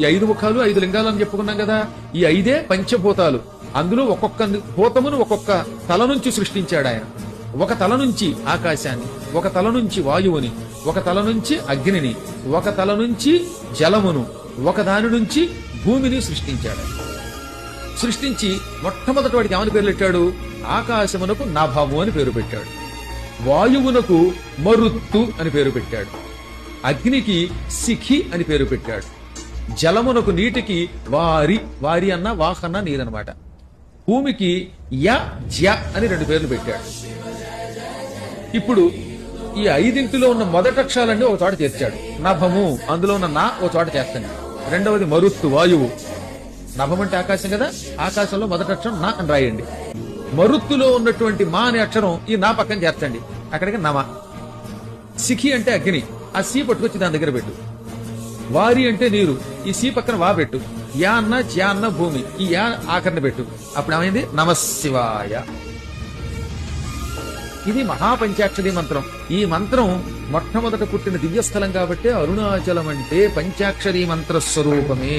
ఈ ఐదు ముఖాలు ఐదు లింగాలు అని చెప్పుకున్నాం కదా. ఈ ఐదే పంచభూతాలు. అందులో ఒక్కొక్క భూతమును ఒక్కొక్క తల నుంచి సృష్టించాడు ఆయన. ఒక తల నుంచి ఆకాశాన్ని ఒక తల నుంచి వాయువుని ఒక తల నుంచి అగ్నిని ఒక తల నుంచి జలమును ఒక దాని నుంచి భూమిని సృష్టించాడు సృష్టించి మొట్టమొదటి వాడికి ఏమని పేరు పెట్టాడు? ఆకాశమునకు నాభాము అని పేరు పెట్టాడు. వాయువునకు మరుత్తు అని పేరు పెట్టాడు. అగ్నికి సిఖి అని పేరు పెట్టాడు. జలమునకు నీటికి వారి వారి అన్న వాహన్న నీరనమాట. భూమికి య జ్య అని రెండు పేర్లు పెట్టాడు. ఇప్పుడు ఈ ఐదింటిలో ఉన్న మొదటి అక్షరాలన్నీ ఒక చోట చేర్చాడు. నభము అందులో ఉన్న నా ఒక చోట చేస్తాను. రెండవది మరుత్తు వాయువు. నభం అంటే ఆకాశం కదా? ఆకాశంలో మొదటి అక్షరం నా అని రాయండి. మరుత్తులో ఉన్నటువంటి మా అనే అక్షరం ఈ నా పక్కన చేర్చండి. అక్కడికి నమ. సిఖి అంటే అగ్ని. ఆ సి పట్టుకొచ్చి దాని దగ్గర పెట్టు. వారి అంటే నీరు. ఈ సి పక్కన వా పెట్టు. యా అన్న చ్యా అన్న భూమి. ఈ యా ఆకరణ పెట్టు. అప్పుడు ఏమైంది? నమశివాయ ఇది మహాపంచాక్షరి మంత్రం. ఈ మంత్రం మొట్టమొదట పుట్టిన దివ్యస్థలం కాబట్టి అరుణాచలం అంటే పంచాక్షరి మంత్ర స్వరూపమే